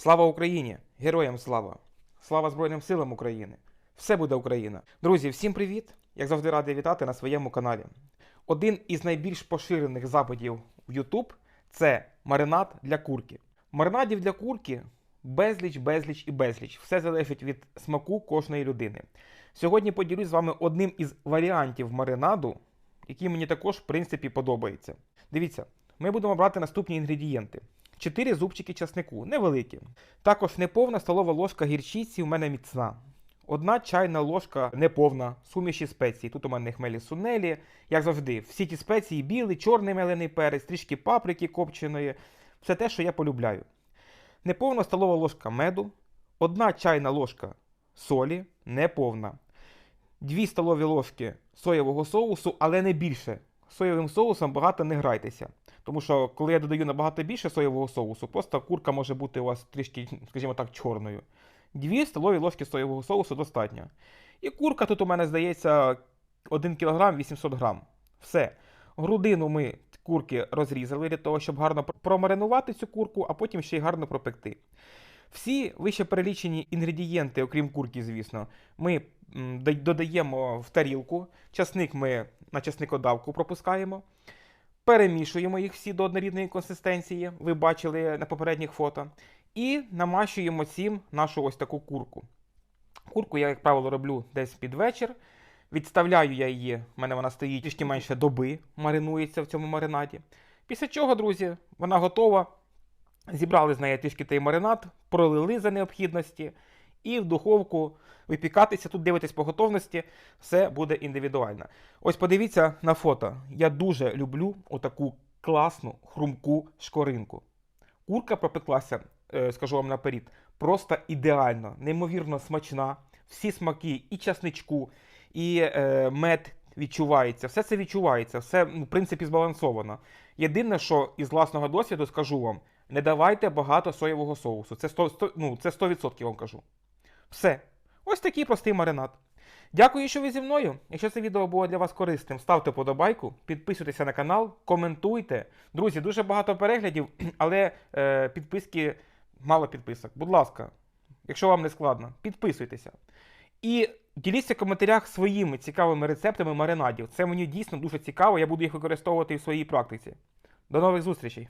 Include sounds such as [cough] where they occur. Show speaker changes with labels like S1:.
S1: Слава Україні! Героям слава! Слава Збройним силам України! Все буде Україна! Друзі, всім привіт! Як завжди радий вітати на своєму каналі. Один із найбільш поширених запитів в YouTube це маринад для курки. Маринадів для курки безліч, безліч і безліч. Все залежить від смаку кожної людини. Сьогодні поділюсь з вами одним із варіантів маринаду, який мені також, в принципі, подобається. Дивіться, ми будемо брати наступні інгредієнти: 4 зубчики часнику, невеликі. Також неповна столова ложка гірчиці у мене міцна. Одна чайна ложка неповна, суміші спецій. Тут у мене хмелі сунелі, як завжди. Всі ті спеції білий, чорний мелений перець, трішки паприки копченої. Все те, що я полюбляю. Неповна столова ложка меду, одна чайна ложка солі, неповна. 2 столові ложки соєвого соусу, але не більше. Соєвим соусом багато не грайтеся. Тому що коли я додаю набагато більше соєвого соусу, просто курка може бути у вас трішки, скажімо так, чорною. 2 столові ложки соєвого соусу достатньо. І курка тут у мене здається 1 кг 800 грам. Все. Грудину ми курки розрізали для того, щоб гарно промаринувати цю курку, а потім ще й гарно пропекти. Всі вище перелічені інгредієнти, окрім курки, звісно, ми додаємо в тарілку. Часник ми на часникодавку пропускаємо. Перемішуємо їх всі до однорідної консистенції, ви бачили на попередніх фото. І намащуємо цим нашу ось таку курку. Курку я, як правило, роблю десь під вечір. Відставляю я її, в мене вона стоїть трішки менше доби, маринується в цьому маринаді. Після чого, друзі, вона готова. Зібрали з неї трішки той маринад, пролили за необхідності, і в духовку випікатися. Тут дивитесь по готовності, все буде індивідуально. Ось подивіться на фото. Я дуже люблю отаку класну хрумку шкоринку. Курка пропеклася, е, скажу вам наперед, просто ідеально, неймовірно смачна. Всі смаки і часничку, і е, мед відчувається. Все це відчувається, все ну, в принципі збалансовано. Єдине, що із власного досвіду скажу вам, не давайте багато соєвого соусу. Це 100%, 100, ну, це 100% вам кажу. Все. Ось такий простий маринад. Дякую, що ви зі мною. Якщо це відео було для вас корисним, ставте подобайку, підписуйтеся на канал, коментуйте. Друзі, дуже багато переглядів, [clears throat] але е, підписки мало підписок. Будь ласка, якщо вам не складно, підписуйтеся. І діліться в коментарях своїми цікавими рецептами маринадів. Це мені дійсно дуже цікаво, я буду їх використовувати в своїй практиці. До нових зустрічей!